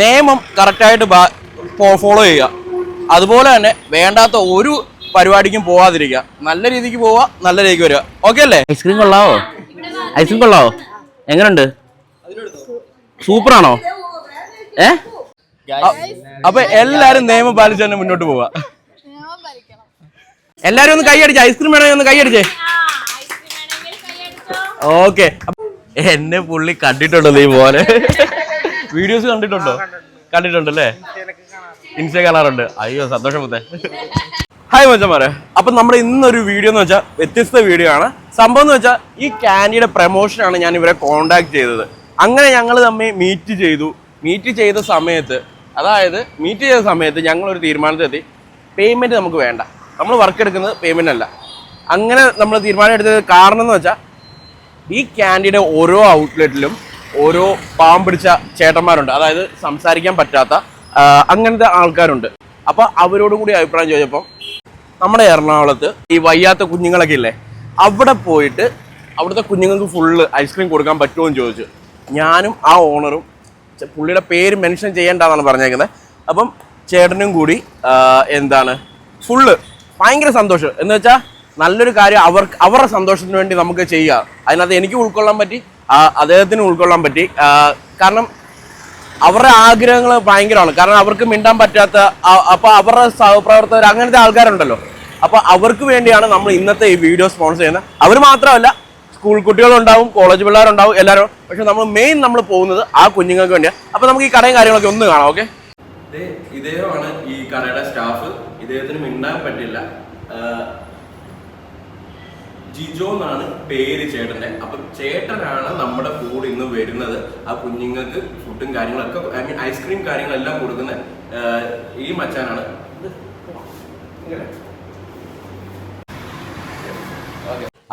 നിയമം കറക്റ്റായിട്ട് ഫോളോ ചെയ്യുക. അതുപോലെ തന്നെ വേണ്ടാത്ത ഒരു പരിപാടിക്കും പോവാതിരിക്കുക. നല്ല രീതിക്ക് പോവുക നല്ല രീതിക്ക് വരിക. ഓക്കെ അല്ലേ? ഐസ്ക്രീം കൊള്ളാവോ? ഐസ്ക്രീം കൊള്ളാവോ? എങ്ങനെയുണ്ട് സൂപ്പറാണോ? ഏ? അപ്പൊ എല്ലാരും നിയമം പാലിച്ച് തന്നെ മുന്നോട്ട് പോവാ എല്ലാരും ഒന്ന് കൈയടിച്ച് ഐസ്ക്രീം വേണമെങ്കിൽ ഒന്ന് കൈയടിച്ചേ ഓക്കെ എന്നെ പുള്ളി കണ്ടിട്ടുണ്ടോ നീ പോലെ വീഡിയോസ് കണ്ടിട്ടുണ്ടോ? കണ്ടിട്ടുണ്ട്. അല്ലേ ഇൻസ്റ്റ കാണാറുണ്ട്. അയ്യോ സന്തോഷം മുത്തേ. ഹായ് മച്ചന്മാരെ. അപ്പൊ നമ്മുടെ ഇന്നൊരു വീഡിയോ എന്ന് വെച്ചാൽ വ്യത്യസ്ത വീഡിയോ ആണ്. സംഭവം എന്ന് വെച്ചാൽ ഈ ക്യാൻഡിയുടെ പ്രൊമോഷനാണ് ഞാൻ ഇവരെ കോണ്ടാക്ട് ചെയ്തത്. അങ്ങനെ ഞങ്ങൾ തമ്മിൽ മീറ്റ് ചെയ്തു. മീറ്റ് ചെയ്ത സമയത്ത് അതായത് മീറ്റ് ചെയ്ത സമയത്ത് ഞങ്ങൾ ഒരു തീരുമാനത്തിലെത്തി. പേയ്മെന്റ് നമുക്ക് വേണ്ട. നമ്മൾ വർക്ക് എടുക്കുന്നത് പേയ്മെന്റ് അല്ല. അങ്ങനെ നമ്മൾ തീരുമാനം എടുത്തത് കാരണം എന്ന് വെച്ചാൽ ഈ ക്യാൻഡിയുടെ ഓരോ ഔട്ട്ലെറ്റിലും ഓരോ പാവം പിടിച്ച ചേട്ടന്മാരുണ്ട്. അതായത് സംസാരിക്കാൻ പറ്റാത്ത അങ്ങനത്തെ ആൾക്കാരുണ്ട്. അപ്പൊ അവരോട് കൂടി അഭിപ്രായം ചോദിച്ചപ്പോൾ നമ്മുടെ എറണാകുളത്ത് ഈ വയ്യാത്ത കുഞ്ഞുങ്ങളൊക്കെ ഇല്ലേ അവിടെ പോയിട്ട് അവിടുത്തെ കുഞ്ഞുങ്ങൾക്ക് ഫുള്ള് ഐസ്ക്രീം കൊടുക്കാൻ പറ്റുമോ എന്ന് ചോദിച്ചു. ഞാനും ആ ഓണറും പുള്ളിയുടെ പേര് മെൻഷൻ ചെയ്യേണ്ടതാണ് പറഞ്ഞേക്കുന്നത്. അപ്പം ചേട്ടനും കൂടി എന്താണ് ഫുള്ള് ഭയങ്കര സന്തോഷം. എന്ന് വെച്ചാൽ നല്ലൊരു കാര്യം അവർക്ക് അവരുടെ സന്തോഷത്തിന് വേണ്ടി നമുക്ക് ചെയ്യുക അതിനകത്ത് എനിക്ക് ഉൾക്കൊള്ളാൻ പറ്റി അദ്ദേഹത്തിന് ഉൾക്കൊള്ളാൻ പറ്റി. കാരണം അവരുടെ ആഗ്രഹങ്ങൾ ഭയങ്കരമാണ്. കാരണം അവർക്ക് മിണ്ടാൻ പറ്റാത്ത അപ്പൊ അവരുടെ സഹപ്രവർത്തകർ അങ്ങനത്തെ ആൾക്കാരുണ്ടല്ലോ. അപ്പൊ അവർക്ക് വേണ്ടിയാണ് നമ്മൾ ഇന്നത്തെ ഈ വീഡിയോ സ്പോൺസർ ചെയ്യുന്നത്. അവർ മാത്രമല്ല സ്കൂൾ കുട്ടികളുണ്ടാവും കോളേജ് പിള്ളേരുണ്ടാവും എല്ലാവരും. പക്ഷെ നമ്മൾ മെയിൻ നമ്മൾ പോകുന്നത് ആ കുഞ്ഞുങ്ങൾക്ക് വേണ്ടിയാണ് അപ്പൊ നമുക്ക് ഈ കടയും കാര്യങ്ങളൊക്കെ ഒന്ന് കാണാം ഓക്കെ ഇദ്ദേഹമാണ് ഈ കടയുടെ സ്റ്റാഫ് ഇദ്ദേഹത്തിന് മിണ്ടാൻ പറ്റില്ല. ജിജോ എന്നാണ് പേര് ചേട്ടന്റെ അപ്പൊ ചേട്ടനാണ് നമ്മുടെ കൂടെ ഇന്ന് വരുന്നത്. ആ കുഞ്ഞുങ്ങൾക്ക് ഫുഡും കാര്യങ്ങളൊക്കെ ഐ മീൻ ഐസ്ക്രീം കാര്യങ്ങളെല്ലാം കൊടുക്കുന്ന ഈ മച്ചാനാണ്.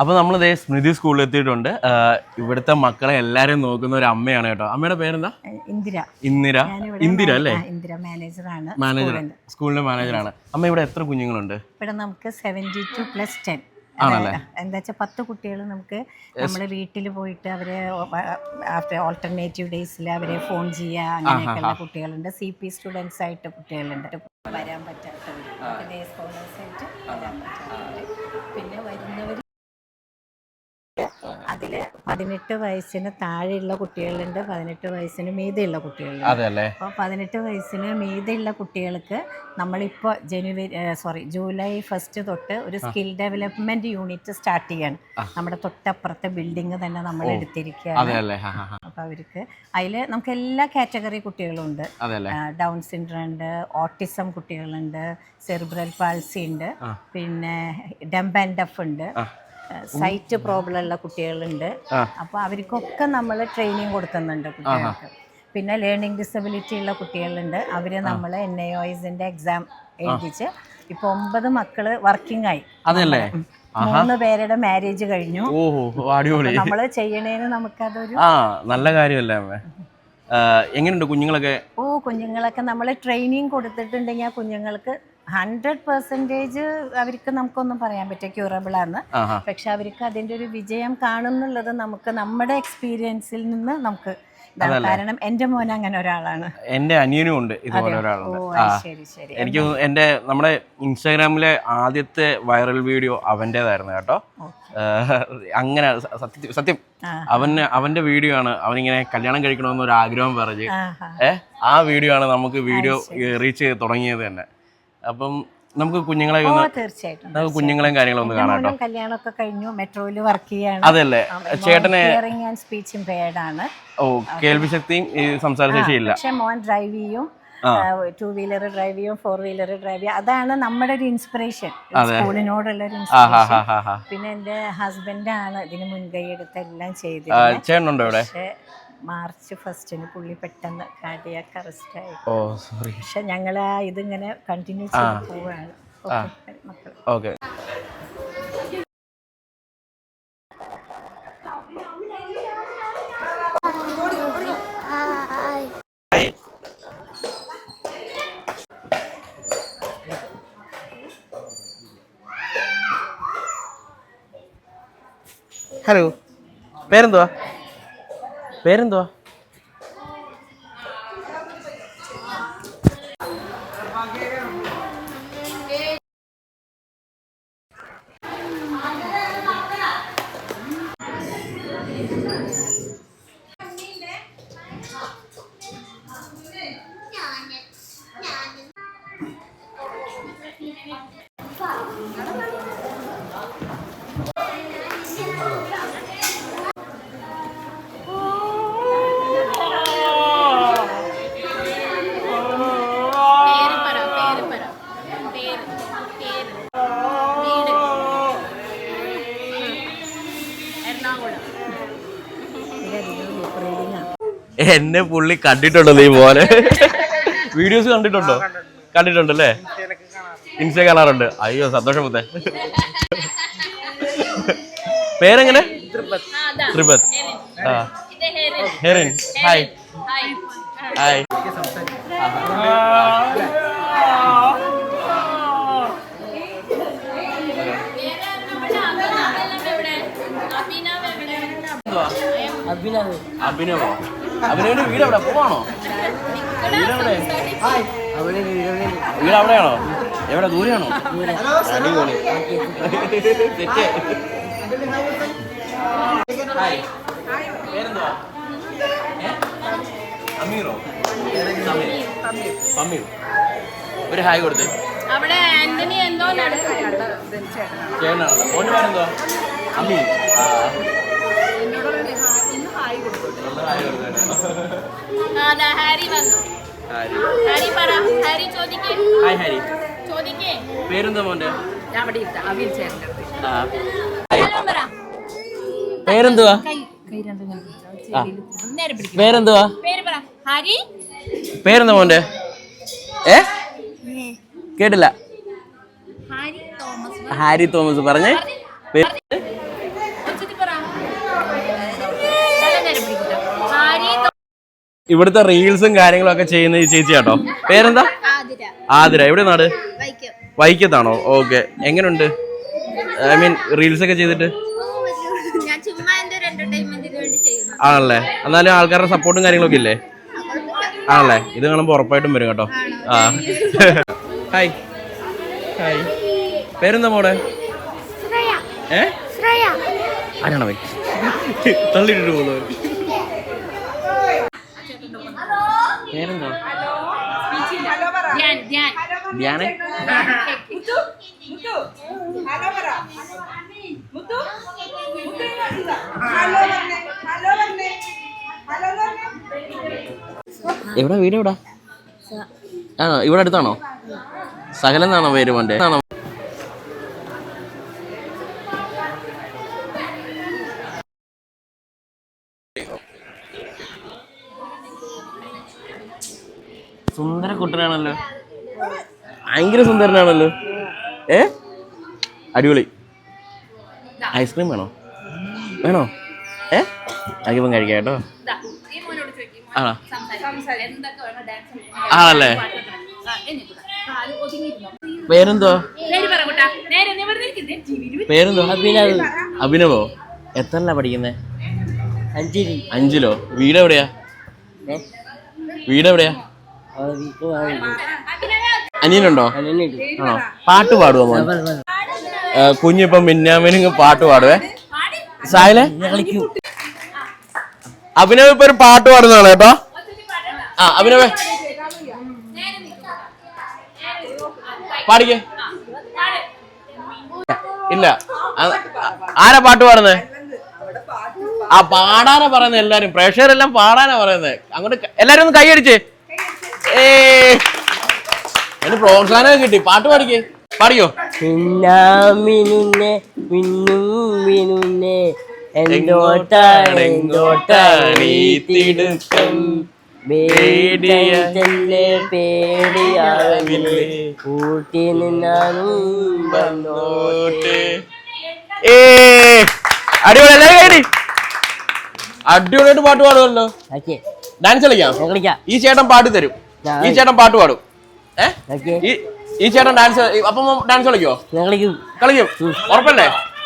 അപ്പോൾ അപ്പൊ നമ്മൾ ദേ സ്മൃതി സ്കൂളിൽ എത്തിയിട്ടുണ്ട്. ഇവിടുത്തെ മക്കളെ എല്ലാരും നോക്കുന്ന ഒരു അമ്മയാണ് കേട്ടോ. അമ്മയുടെ പേരെന്താ? ഇന്ദിര. ഇന്ദിര? ഇന്ദിര അല്ലേ? ഇന്ദിര മാനേജറാണ് മാനേജർ. സ്കൂളിന്റെ മാനേജറാണ്. അമ്മ ഇവിടെ എത്ര കുഞ്ഞുങ്ങളുണ്ട്? ഇവിടെ നമുക്ക് സെവന്റി ടു പ്ലസ് ടെൻ ആണല്ലേ? എന്താ വെച്ചാൽ പത്ത് കുട്ടികൾ നമുക്ക് നമ്മുടെ വീട്ടിൽ പോയിട്ട് അവരെ ആഫ്റ്റർ ഓൾട്ടർനേറ്റീവ് ഡേയ്സിൽ അവരെ ഫോൺ ചെയ്യുക അങ്ങനെയൊക്കെയുള്ള കുട്ടികളുണ്ട്. സി പി സ്റ്റുഡൻസ് ആയിട്ട് കുട്ടികളുണ്ട്. വരാൻ പറ്റാത്തവർ സ്കോളേഴ്സ് ആയിട്ട് വരാൻ പറ്റാത്തവർ പിന്നെ വരുന്നവർ അതിൽ പതിനെട്ട് വയസ്സിന് താഴെയുള്ള കുട്ടികളുണ്ട് പതിനെട്ട് വയസ്സിന് മീതെയുള്ള കുട്ടികളുണ്ട്. അപ്പോൾ പതിനെട്ട് വയസ്സിന് മീതെയുള്ള കുട്ടികൾക്ക് നമ്മളിപ്പോൾ ജനുവരി സോറി ജൂലൈ ഫസ്റ്റ് തൊട്ട് ഒരു സ്കിൽ ഡെവലപ്മെന്റ് യൂണിറ്റ് സ്റ്റാർട്ട് ചെയ്യാണ്. നമ്മുടെ തൊട്ടപ്പുറത്തെ ബിൽഡിംഗ് തന്നെ നമ്മൾ എടുത്തിരിക്കുകയാണ്. അപ്പോൾ അവർക്ക് അതിൽ നമുക്ക് എല്ലാ കാറ്റഗറി കുട്ടികളും ഉണ്ട് അതെ അല്ലേ ഡൗൺ സിൻഡ്രം ഉണ്ട് ഓട്ടിസം കുട്ടികളുണ്ട് സെറിബ്രൽ പാൾസി ഉണ്ട് പിന്നെ ഡംബ് ആൻഡ് ഡഫ് ഉണ്ട്. സൈറ്റ് പ്രോബ്ലം ഉള്ള കുട്ടികളുണ്ട് അപ്പോൾ അവർക്കൊക്കെ നമ്മൾ ട്രെയിനിങ് കൊടുക്കുന്നുണ്ട് കുട്ടികൾക്ക്. പിന്നെ ലേണിംഗ് ഡിസബിലിറ്റി ഉള്ള കുട്ടികളുണ്ട്. അവർ നമ്മൾ എൻ ഐ ഒസിന്റെ എക്സാം എഴുതിച്ച് ഇപ്പോൾ ഒമ്പത് മക്കൾ വർക്കിംഗ് ആയി. അതല്ലേ മൂന്ന് പേരുടെ മാരേജ് കഴിഞ്ഞു. നമ്മൾ ചെയ്യണേന് നമുക്കതൊരു നല്ല കാര്യമല്ലേ അമ്മ? എങ്ങനെയുണ്ട് കുഞ്ഞുങ്ങളൊക്കെ? ഓ കുഞ്ഞുങ്ങളൊക്കെ നമ്മൾ ട്രെയിനിങ് കൊടുത്തിട്ടുണ്ടെങ്കിൽ ആ കുഞ്ഞുങ്ങൾക്ക് ഹൺഡ്രഡ് പെർസെന്റേജ് അവർക്ക് നമുക്കൊന്നും പറയാൻ പറ്റും ക്യൂറബിൾ ആണ്. പക്ഷെ അവർക്ക് അതിന്റെ ഒരു വിജയം കാണുന്നുള്ളത് നമുക്ക് നമ്മുടെ എക്സ്പീരിയൻസിൽ നിന്ന് നമുക്ക് കാരണം എന്റെ മോൻ അങ്ങനെ ഒരാളാണ്. എന്റെ അനിയനും ഉണ്ട് ഇതുപോലെ ഒരാളാണ് എനിക്ക് എന്റെ നമ്മുടെ ഇൻസ്റ്റാഗ്രാമിലെ ആദ്യത്തെ വൈറൽ വീഡിയോ അവന്റെതായിരുന്നു കേട്ടോ. അങ്ങനെ സത്യം സത്യം. അവന് അവന്റെ വീഡിയോ ആണ് അവനിങ്ങനെ കല്യാണം കഴിക്കണമെന്ന് ഒരു ആഗ്രഹം പറഞ്ഞ് ഏഹ് ആ വീഡിയോ ആണ് നമുക്ക് വീഡിയോ റീച്ച് തുടങ്ങിയത് തന്നെ. അപ്പം നമുക്ക് കുഞ്ഞുങ്ങളെ ഒന്ന് തീർച്ചയായിട്ടും. നമുക്ക് കുഞ്ഞുങ്ങളെയും കാര്യങ്ങളൊന്നും കാണാം കല്യാണമൊക്കെ കഴിഞ്ഞു. മെട്രോയിൽ വർക്ക് ചെയ്യാണ്. അതല്ലേ? ചേട്ടനെ സ്പീച്ച് ഇമ്പയർഡ് ആണ്. ഓ കേൾവി ശക്തിയും സംസാര ശേഷിയില്ല. പക്ഷെ മോൻ ഡ്രൈവ് ചെയ്യും. ടൂ വീലർ ഡ്രൈവ് ചെയ്യും ഫോർ വീലർ ഡ്രൈവ് ചെയ്യും. അതാണ് നമ്മുടെ ഒരു ഇൻസ്പിറേഷൻ സ്കൂളിനോടുള്ള ഒരു ഇൻസ്പിറേഷൻ പിന്നെ എന്റെ ഹസ്ബൻഡാണ് ഇതിന് മുൻകൈ എടുത്ത് എല്ലാം ആ, ചെയ്തത് ചേട്ടനുണ്ടോ ഇവിടെ? മാർച്ച് ഫസ്റ്റിന് പുള്ളി പെട്ടെന്ന് കാർഡിയാക്ക് അറസ്റ്റ് ആയി. ഓ സോറി പക്ഷെ ഞങ്ങൾ ആ ഇതിങ്ങനെ കണ്ടിന്യൂ ചെയ്ത് പോവുകയാണ് ഓക്കെ മക്കൾ ഓക്കെ ഹലോ പേരെന്തുവാ? പേരെന്തുവാ എന്നെ പുള്ളി കണ്ടിട്ടുണ്ടല്ലോ നീ പോലെ വീഡിയോസ് കണ്ടിട്ടുണ്ടോ? കണ്ടിട്ടുണ്ടല്ലേ? ഇൻസ്റ്റ കാണാറുണ്ട്. അയ്യോ സന്തോഷം പുത്തേ പേരെങ്ങനെ? ത്രിപത്. ആ ഹെറിൻ. ഹായ് ഹായ് അഭിനവോ? അഭിനവിന്റെ വീട് എവിടെ? പോവാണോ? വീട് എവിടെ? വീട് അവിടെയാണോ? എവിടെ? ദൂരെയാണോ? അടിപൊളി. തെറ്റ്. പേരെന്തുവാ? അമീറോ? സമീർ ഒരു ഹായ് കൊടുത്തേ. അവിടെ ആന്റണി എന്തോ ചേട്ടനാണല്ലോ. മോന്റെ പേരെന്തുവാ? അമീർ ആ ഒന്ന് ഹായ് കൊടുത്തേ അതാ ഹാരി വന്നു. ഹായ് ഹാരി പറ ഹാരി ചോദിക്കേ. Hi Harry. ചോദിക്കേ. പേരെന്താ മോന്റെ? അവിടെ ഇരുത്ത. അവിൽ ചേട്ടൻ ആ. പറ. പേരെന്തുവാ? പേരെന്തുവാ? ഹാരി? പേരെന്താ മോന്റെ ഏ? കേട്ടില്ല. Harry Thomas. ഹാരി തോമസ് പറഞ്ഞേ പേര് ഉച്ചത്തിൽ പറ നല്ല നേരെ പിടിക്കും ഹാരി തോ- ഇവിടുത്തെ റീൽസും കാര്യങ്ങളും ഒക്കെ ചെയ്യുന്ന ഈ ചേച്ചി കേട്ടോ പേരെന്താ? ആതിര. എവിടെ നാട്? വൈക്കം. വൈക്കത്താണോ? ഓക്കെ. എങ്ങനെയുണ്ട് ഐ മീൻ റീൽസ് ഒക്കെ ചെയ്തിട്ട് ആണല്ലേ? എന്നാലും ആൾക്കാരുടെ സപ്പോർട്ടും കാര്യങ്ങളൊക്കെ ഇല്ലേ? ആണല്ലേ? ഇത് കാണുമ്പോൾ ഉറപ്പായിട്ടും വരും കേട്ടോ. ആ. ഹായ് ഹായ് പേരെന്താ മോടെ ഏ? ആരാണോ തള്ളിട്ടിട്ട് തള്ളിയിട്ടിട്ട് പേരെന്താ? ധ്യാന? എവിടെ വീട് എവിടാ? ആ ഇവിടെ അടുത്താണോ? സകലം എന്നാണോ പേര് മോന്റെ ആണോ സുന്ദര കുട്ടനാണല്ലോ. ഭയങ്കര സുന്ദരനാണല്ലോ. ഏ? അടിപൊളി. ഐസ്ക്രീം വേണോ? വേണോ? ഏ? അതിപ്പം കഴിക്കാം കേട്ടോ. ആണോ? ആണല്ലേ? പേരെന്തോ പേരെന്തോ അഭിനവ്. അഭിനവോ? എത്രല്ല പഠിക്കുന്നേ? അഞ്ചിലോ വീടെവിടെയാ വീടെവിടെയാ? വീട് എവിടെയാ അനിയനുണ്ടോ? ആണോ? പാട്ട് പാടുവോ കുഞ്ഞിപ്പം മിന്നാമിനിങ് പാട്ട് പാടുവേ. സായലെ? അഭിനവ് ഇപ്പൊ ഒരു പാട്ട് പാടുന്നതാണ് കേട്ടോ. ആ അഭിനവേ. പാടിക്കേ. ഇല്ല. ആരാ പാട്ട് പാടുന്നേ? ആ പാടാനാ പറയുന്നത് എല്ലാരും. പ്രേക്ഷകരെല്ലാം പാടാനാ പറയുന്നത് അങ്ങോട്ട് എല്ലാരും ഒന്ന് കൈയടിച്ചേ. അതിന് പ്രോത്സാഹനം കിട്ടി. പാട്ട് പാടിക്കേ. പാടിക്കോ മിന്നാമിനുന്നെ മിന്നും മിനുന്നെ എന്തോട്ടാണ് എന്തോട്ടാണ് ഈ തിടുക്കം? പേടിയെ. പേടിയാവില്ലേ? കൂട്ടി നിന്നാനും വന്നോട്ടെ. ഏ അടിപൊളി. എല്ലാരും കയറി അടിപൊളിയായിട്ട് പാട്ട് പാടുമല്ലോ ഡാൻസ് കളിക്കാം. കളിക്കാം. ഈ ചേട്ടൻ പാട്ട് തരും. ഈ ചേട്ടൻ പാട്ട് പാടും. ഏ? ഈ ചേട്ടൻ ഡാൻസ് അപ്പം ഡാൻസ് കളിക്കോ കളിക്കും. കളിക്കും. ഉറപ്പല്ലേ?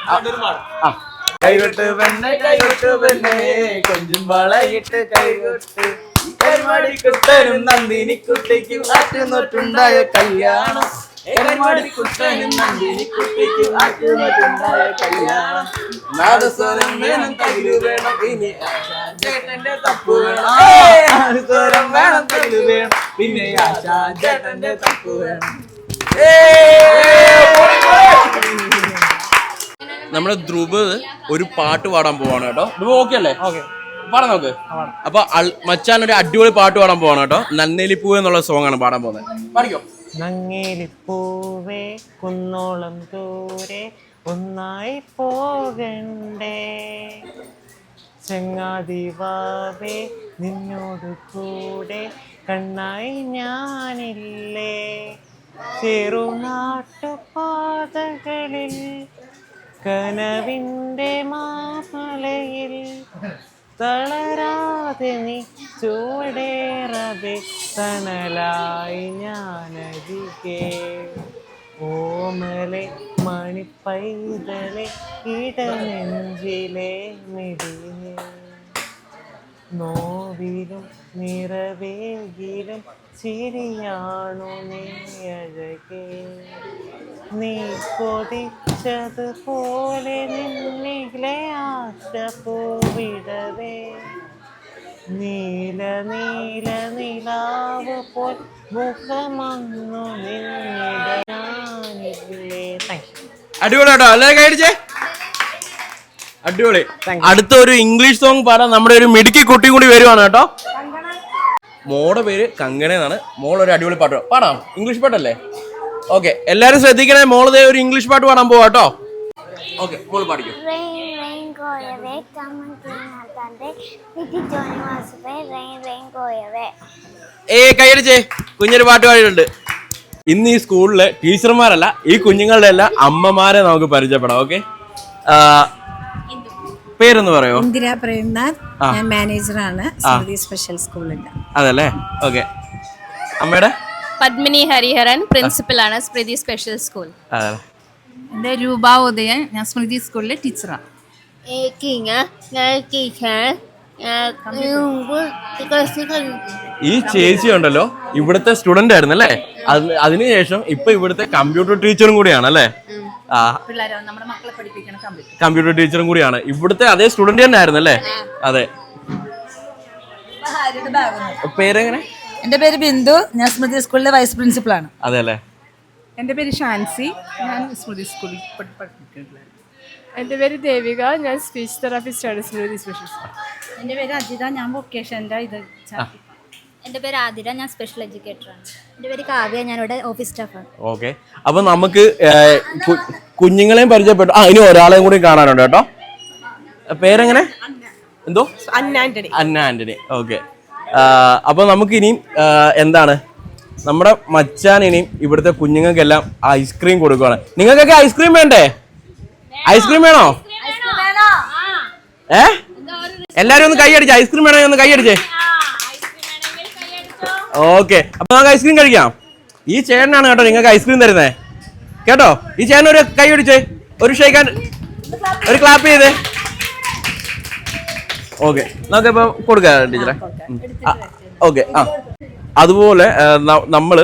ആ. ആ. കൈകൊട്ട് പെണ്ണെ കൈകൊട്ട് പെണ്ണെ കൊഞ്ചും വളയിട്ട് കൈകൊട്ട്. കൈമടിക്കുട്ടനും നന്ദിനിക്കുട്ടിക്കും ആറ്റുന്നൊട്ടുണ്ടായ കല്യാണം. കൈമടിക്കുട്ടനും നന്ദിനിക്കുട്ടിക്കും ആറ്റുന്നൊട്ടുണ്ടായ കല്യാണം. നാദസ്വരം വേണം തകിൽ വേണം ഇനി ആശാ ചേട്ടന്റെ തപ്പ് വേണം തെളിവ് വേണം. പിന്നെ ആശാ ചേട്ടന്റെ തപ്പ് വേണം. നമ്മുടെ ധ്രുവ് ഒരു പാട്ട് പാടാൻ പോവാണ് കേട്ടോ. ധ്രുവ് ഓക്കെ അല്ലേ? പാടാൻ നോക്ക്. അപ്പൊ മച്ചാൻ ഒരു അടിപൊളി പാട്ട് പാടാൻ പോവാണ് കേട്ടോ. നന്നേലിപ്പൂ എന്നുള്ള സോങ് ആണ് പാടാൻ പോകുന്നത്. പാടിക്കോ? നങ്ങേലിപ്പൂവേ കുന്നോളം ദൂരെ ഒന്നായി പോകണ്ടേ. ചങ്ങാതിവാവേ നിന്നോട് കൂടെ കണ്ണായി ഞാനില്ലേ? ചെറുനാട്ടുപാതകളിൽ കനവിന്റെ മാമലയിൽ തളരാതെ നീ ചുവടേറവേ തണലായി ഞാനരികെ. ഓമലെ മണിപ്പൈതലെ ഇടനെഞ്ചിലെ മിടിനെ നോവിലും നിറവേകിലും ചിരിയാണു നീ അഴകേ. നീ കൊതിച്ചതുപോലെ നിന്നിലെ ആശ പൂവിടവേ. നീല നീല നിലാവ് പോൽ മുഖമന്നു നിന്നിടയാനില്ലേ താങ്ക് യു അടിപൊളി കേട്ടോ എല്ലാവരും കഴിച്ചേ അടിപൊളി അടുത്ത ഒരു ഇംഗ്ലീഷ് സോങ് പാടാൻ നമ്മുടെ ഒരു മിടുക്കി കുട്ടി കൂടി വരുവാണ് കേട്ടോ മോടെ പേര് കങ്കണ എന്നാണ് മോൾ ഒരു അടിപൊളി പാട്ട് പാടാം. പാടാം ഇംഗ്ലീഷ് പാട്ടല്ലേ ഓക്കെ എല്ലാരും ശ്രദ്ധിക്കണേ മോൾ ദേ ഒരു ഇംഗ്ലീഷ് പാട്ട് പാടാൻ പോവാ കേട്ടോ ഓക്കെ മോൾ പാടിക്കും Rain, rain, go away. Come and clean our Sunday. Pretty Johnny was away. Rain, rain, go away. ഏ കൈയടിച്ചേ കുഞ്ഞൊരു പാട്ട് പാടിയിട്ടുണ്ട് ഇന്ന് ഈ സ്കൂളിലെ ടീച്ചർമാരല്ല ഈ കുഞ്ഞുങ്ങളുടെ എല്ലാം അമ്മമാരെ നമുക്ക് പരിചയപ്പെടാം ഓക്കെ? പേരൊന്ന് പറയോ? ഇന്ദിര പ്രേംനാഥ്. ഞാൻ മാനേജറാണ് സ്മൃതി സ്പെഷ്യൽ സ്കൂളിന്റെ അതല്ലേ? ഓക്കെ. അമ്മയുടെ? പത്മിനി ഹരിഹരൻ പ്രിൻസിപ്പൽ ആണ് സ്മൃതി സ്പെഷ്യൽ സ്കൂൾ. എന്റെ രൂപ ഉദയൻ ഞാൻ സ്മൃതി സ്കൂളിലെ ടീച്ചറാണ്. ഞാൻ ടീച്ചർ ഈ ചേച്ചി ഉണ്ടല്ലോ ഇവിടുത്തെ സ്റ്റുഡന്റ് ആയിരുന്നു അല്ലേ? അത്- അതിനുശേഷം ഇപ്പൊ ഇവിടുത്തെ കമ്പ്യൂട്ടർ ടീച്ചറും കൂടിയാണ് അല്ലേ? ആ. കമ്പ്യൂട്ടർ ടീച്ചറും കൂടിയാണ്. ഇവിടുത്തെ അതേ സ്റ്റുഡന്റ് തന്നെ ആയിരുന്നു അല്ലേ? അതെ. പേരെങ്ങനെ? എന്റെ പേര് ബിന്ദു. ഞാൻ സ്മൃതി സ്കൂളിലെ വൈസ് പ്രിൻസിപ്പളാണ് അതെ അല്ലേ? എന്റെ പേര് ഷാൻസി. ഞാൻ സ്മൃതി സ്കൂളിൽ എന്റെ എന്റെ പേര് ദേവിക. ഞാൻ സ്പീച്ച് തെറാപ്പിസ്റ്റ് ആണ് സ്മൃതി സ്പെഷ്യൽ സ്കൂൾ എന്റെ പേര് അജിത ഞാൻ വൊക്കേഷന്റെ ഇത് എന്റെ പേര് ആതിര ഞാൻ സ്പെഷ്യൽ എഡ്യൂക്കേറ്ററാണ് എന്റെ പേര് കാവ്യ ഇവിടെ ഓഫീസ് സ്റ്റാഫാണ് ഓക്കെ അപ്പൊ നമുക്ക് കുഞ്ഞുങ്ങളെയും പരിചയപ്പെട്ടു. ആ ഇനി ഒരാളെയും കൂടി കാണാനുണ്ട് കേട്ടോ. പേരെങ്ങനെ? എന്തോ? അന്ന ആന്റണി. അന്ന ആന്റണി. ഓക്കെ അപ്പൊ നമുക്ക് ഇനിയും എന്താണ്? നമ്മുടെ മച്ചാൻ ഇനിയും ഇവിടുത്തെ കുഞ്ഞുങ്ങൾക്കെല്ലാം ഐസ്ക്രീം കൊടുക്കുകയാണ് നിങ്ങൾക്കൊക്കെ ഐസ്ക്രീം വേണ്ടേ? ഐസ്ക്രീം വേണോ? ഏ? എല്ലാരും ഒന്ന് കൈയടിച്ചേ. ഐസ്ക്രീം വേണമെങ്കിൽ ഒന്ന് കൈയടിച്ചേ. ഓക്കെ അപ്പൊ നമുക്ക് ഐസ്ക്രീം കഴിക്കാം. ഈ ചേട്ടനാണ് കേട്ടോ നിങ്ങൾക്ക് ഐസ്ക്രീം തരുന്നേ. കേട്ടോ? ഈ ചേട്ടൻ ഒരു കൈ പിടിച്ചേ. ഒരു ഷേക്കാൻ ഒരു ക്ലാപ്പ് ചെയ്തേ. ഓക്കെ ഇപ്പൊ കൊടുക്കാം ടീച്ചറെ. ഓക്കെ. ആ. അതുപോലെ നമ്മൾ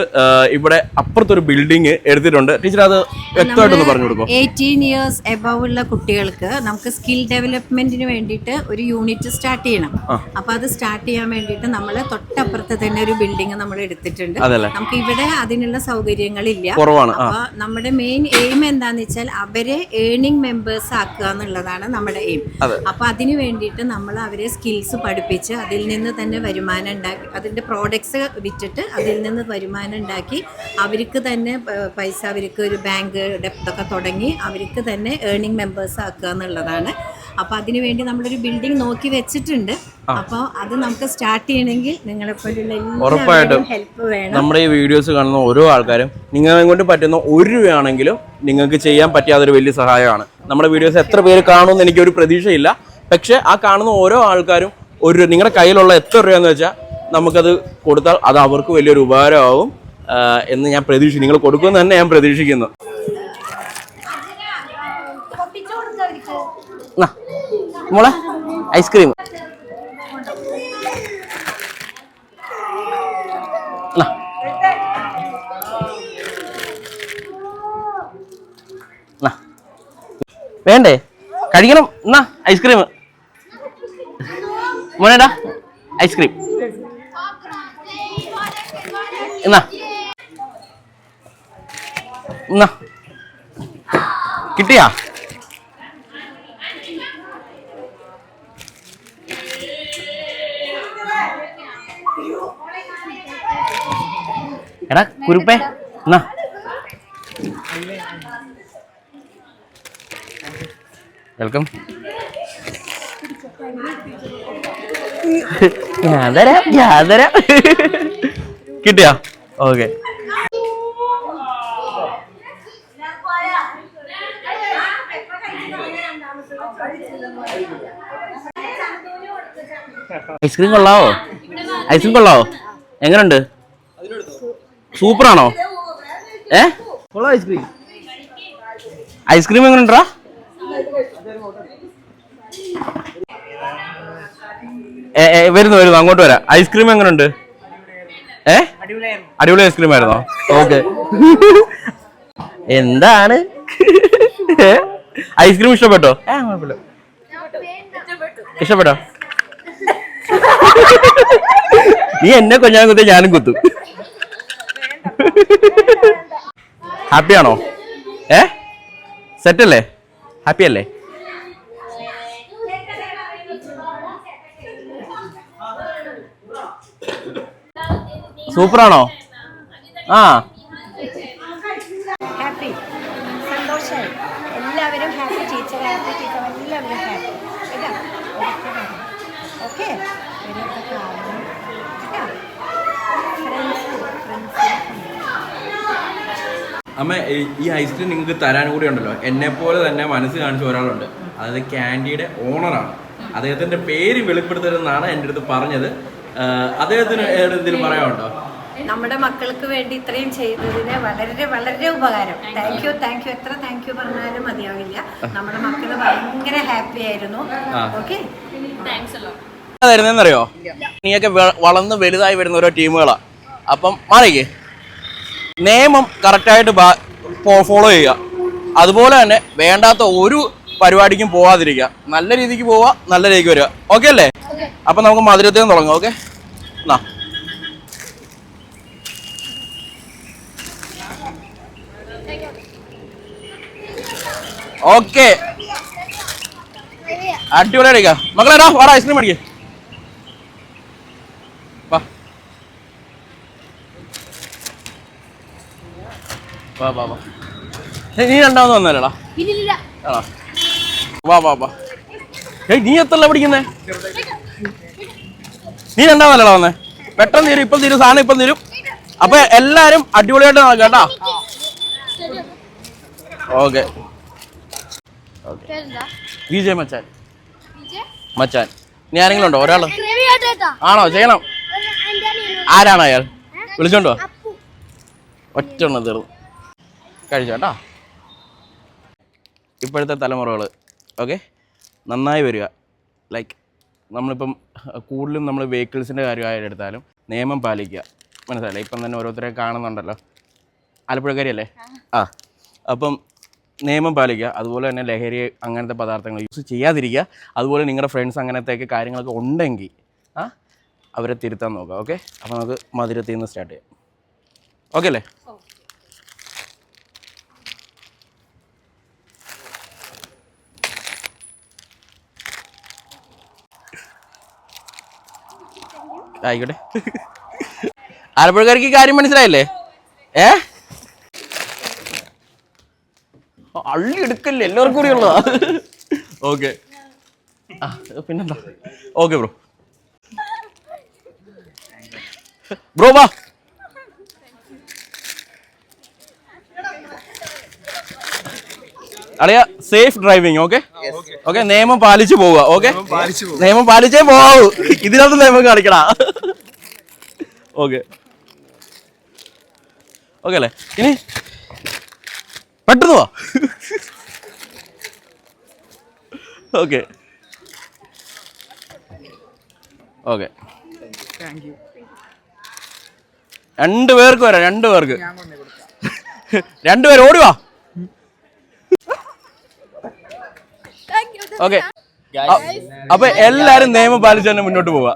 ഇവിടെ അപ്പുറത്തൊരു ബിൽഡിംഗ് എടുത്തിട്ടുണ്ട്. ടീച്ചർ അത് വ്യക്തമായിട്ടൊന്ന് പറഞ്ഞു കൊടുക്കും എയ്റ്റീൻ ഇയേഴ്സ് എബവ് ഉള്ള കുട്ടികൾക്ക് നമുക്ക് സ്കിൽ ഡെവലപ്മെന്റിന് വേണ്ടിയിട്ട് ഒരു യൂണിറ്റ് സ്റ്റാർട്ട് ചെയ്യണം. അപ്പൊ അത് സ്റ്റാർട്ട് ചെയ്യാൻ വേണ്ടിയിട്ട് നമ്മൾ തൊട്ടപ്പുറത്ത് തന്നെ ഒരു ബിൽഡിംഗ് നമ്മൾ എടുത്തിട്ടുണ്ട്. നമുക്ക് ഇവിടെ അതിനുള്ള സൗകര്യങ്ങളില്ല. കുറവാണ്. ആ. അപ്പൊ നമ്മുടെ മെയിൻ എയിം എന്താന്ന് വെച്ചാൽ അവരെ ഏണിംഗ് മെമ്പേഴ്സ് ആക്കുക എന്നുള്ളതാണ് നമ്മുടെ എയിം അപ്പൊ അതിന് വേണ്ടിയിട്ട് നമ്മൾ അവരെ സ്കിൽസ് പഠിപ്പിച്ച് അതിൽ നിന്ന് തന്നെ വരുമാനം ഉണ്ടാക്കി അതിന്റെ പ്രോഡക്ട്സ് വിറ്റിട്ട് അതിൽ നിന്ന് വരുമാനം ഉണ്ടാക്കി. അവർക്ക് തന്നെ പൈസ അവർക്ക് ഒരു ബാങ്ക് ഡെപ്തൊക്കെ തുടങ്ങി അവർക്ക് തന്നെ ഏണിംഗ് മെമ്പേഴ്സ് ആക്കുക എന്നുള്ളതാണ്. അപ്പോൾ അതിനുവേണ്ടി നമ്മളൊരു ബിൽഡിംഗ് നോക്കി വെച്ചിട്ടുണ്ട്. അപ്പോൾ അത് നമുക്ക് സ്റ്റാർട്ട് ചെയ്യണമെങ്കിൽ നിങ്ങളെ ഉറപ്പായിട്ടും. ഹെൽപ്പ് വേണം. നമ്മുടെ ഈ വീഡിയോസ് കാണുന്ന ഓരോ ആൾക്കാരും നിങ്ങളെ കൊണ്ട് പറ്റുന്ന ഒരു രൂപയാണെങ്കിലും നിങ്ങൾക്ക് ചെയ്യാൻ പറ്റിയ അതൊരു വലിയ സഹായമാണ്. നമ്മുടെ വീഡിയോസ് എത്ര പേര് കാണുമെന്ന് എനിക്കൊരു പ്രതീക്ഷയില്ല. പക്ഷേ ആ കാണുന്ന ഓരോ ആൾക്കാരും ഒരു നിങ്ങളുടെ കയ്യിലുള്ള എത്ര രൂപയെന്ന് വെച്ചാൽ നമുക്കത് കൊടുത്താൽ അത് അവർക്ക് വലിയൊരു ഉപകാരമാവും എന്ന് ഞാൻ പ്രതീക്ഷിക്കുന്നു. നിങ്ങൾ കൊടുക്കുമെന്ന് തന്നെ ഞാൻ പ്രതീക്ഷിക്കുന്നു. മോളെ ഐസ്ക്രീം. വേണ്ടേ? കഴിക്കണം. എന്നാ ഐസ്ക്രീം. മോനേടാ ഐസ്ക്രീം. എന്നാ എന്നാ കിട്ടിയാ? എടാ കുരുപ്പേ എന്നാ വെൽക്കം. ഞാൻ തരാം ഞാൻ തരാം. കിട്ടിയാ? ഓക്കെ. ഐസ്ക്രീം കൊള്ളാവോ? ഐസ്ക്രീം കൊള്ളാവോ? എങ്ങനുണ്ട്? സൂപ്പറാണോ? ഏ? ഐസ്ക്രീം ഐസ്ക്രീം എങ്ങനെയുണ്ടാ വരുന്നു വരുന്നു. അങ്ങോട്ട് വരാം. ഐസ്ക്രീം എങ്ങനെയുണ്ട് ഏ? അടിപൊളി ഐസ്ക്രീം ആയിരുന്നോ ഓക്കെ. എന്താണ്? ഐസ്ക്രീം ഇഷ്ടപ്പെട്ടോ. ഇഷ്ടപ്പെട്ടോ? നീ എന്നെ കൊഞ്ഞാൻ കുത്തി ഞാനും കുത്തു. ഹാപ്പിയാണോ ഏ? സെറ്റ് അല്ലേ? സൂപ്പറാണോ? ആ. ഹാപ്പി സന്തോഷമായി എല്ലാവരും ഹാപ്പി ടീച്ചർ ഹാപ്പി ടീച്ചർ എല്ലാവരും ഹാപ്പി കേട്ടോ ഓക്കെ അമ്മ ഈ- ഐസ്ക്രീം നിങ്ങൾക്ക് തരാൻ കൂടി ഉണ്ടല്ലോ. എന്നെ പോലെ തന്നെ മനസ്സ് കാണിച്ച ഒരാളുണ്ട്. അതായത് ക്യാൻഡിയുടെ ഓണറാണ് അദ്ദേഹത്തിന്റെ പേര് വെളിപ്പെടുത്തരുതെന്നാണ് എന്റെ അടുത്ത് പറഞ്ഞത്. അദ്ദേഹത്തിന് എന്തെങ്കിലും പറയാനുണ്ടോ? നമ്മുടെ മക്കൾക്ക് വേണ്ടി ഇത്രയും ചെയ്തതിന് വളരെ വളരെ ഉപകാരം. താങ്ക് യു താങ്ക് യു എത്ര താങ്ക് യു പറഞ്ഞാലും മതിയാവില്ല. നമ്മുടെ മക്കൾ ഭയങ്കര ഹാപ്പി ആയിരുന്നു. ഓക്കെ റിയോ നീയൊക്കെ വളർന്ന് വലുതായി വരുന്ന ഓരോ ടീമുകളാ. അപ്പം മാറിക്കേ. നിയമം കറക്റ്റായിട്ട് ഫോളോ ചെയ്യുക. അതുപോലെ തന്നെ വേണ്ടാത്ത ഒരു പരിപാടിക്കും പോവാതിരിക്കുക. നല്ല രീതിക്ക് പോവുക നല്ല രീതിക്ക് വരിക. ഓക്കെ അല്ലേ? അപ്പം നമുക്ക് മധുരത്തിൽ നിന്ന് തുടങ്ങാം. ഓക്കെ എന്നാ ഓക്കെ. അടിപൊളി അടിക്കാം മക്കളെടാ വാടാ ഐസ്ക്രീം അടിക്കേ വാ. വാ വാ വാ. ഏയ്, നീ രണ്ടാമത് വന്നാലടാ ആണോ? വാ വാ വാ. ഏയ് നീ എത്തല്ല പഠിക്കുന്നേ? നീ രണ്ടാമതല്ലടാ വന്നേ. പെട്ടെന്ന് തീരും ഇപ്പം തീരും സാധനം ഇപ്പം തീരും. അപ്പൊ എല്ലാരും അടിപൊളിയായിട്ട് നടക്കാം കേട്ടാ. ഓക്കെ. വിജയ് മച്ചാൻ. മച്ചാൻ. നീ ആരെങ്കിലും ഉണ്ടോ? ഒരാൾ. ആണോ? ചെയ്യണം. ആരാണ് അയാൾ? വിളിച്ചോണ്ടോ? ഒറ്റ എണ്ണം തീർന്നു. കഴിച്ചോ കേട്ടോ. ഇപ്പോഴത്തെ തലമുറകൾ ഓക്കെ? നന്നായി വരിക. ലൈക്ക് നമ്മളിപ്പം കൂടുതലും നമ്മൾ വെഹിക്കിൾസിന്റെ എടുത്താലും നിയമം പാലിക്കുക. മനസ്സിലായില്ലേ? ഇപ്പം തന്നെ ഓരോരുത്തരെ കാണുന്നുണ്ടല്ലോ. ആലപ്പുഴക്കാരിയല്ലേ? ആ. അപ്പം നിയമം പാലിക്കുക അതുപോലെ തന്നെ ലഹരി അങ്ങനത്തെ പദാർത്ഥങ്ങൾ യൂസ് ചെയ്യാതിരിക്കുക അതുപോലെ നിങ്ങളുടെ ഫ്രണ്ട്സ് അങ്ങനത്തെയൊക്കെ കാര്യങ്ങളൊക്കെ ഉണ്ടെങ്കിൽ ആ അവരെ തിരുത്താൻ നോക്കുക ഓക്കെ അപ്പോൾ നമുക്ക് മധുരത്തിൽ നിന്ന് സ്റ്റാർട്ട് ചെയ്യാം. ഓക്കെ അല്ലേ? ആയിക്കോട്ടെ. ആലപ്പുഴക്കാർക്ക് ഈ കാര്യം മനസ്സിലായില്ലേ? ഏ? അള്ളി എടുക്കല്ലേ എല്ലാവർക്കും കൂടി ഉള്ളതാ ഓക്കെ ആ പിന്നെന്താ? ഓക്കെ ബ്രോ ബ്രോ വാ. അളിയ സേഫ് ഡ്രൈവിംഗ് ഓക്കെ ഓക്കെ നിയമം പാലിച്ചു പോവുക ഓക്കെ നിയമം പാലിച്ചേ പോവാവൂ. ഇതിനകത്ത് നിയമം കാണിക്കടാ. ഓക്കെ ഓക്കെ അല്ലേ? ഇനി പെട്ടെന്ന് വാ. ഓക്കെ ഓക്കെ രണ്ടു പേർക്ക് വരാം രണ്ടു പേർക്ക്. രണ്ടുപേർ ഓടി വാ. ഓക്കെ അപ്പൊ എല്ലാരും നിയമം പാലിച്ചു തന്നെ മുന്നോട്ട് പോവാ.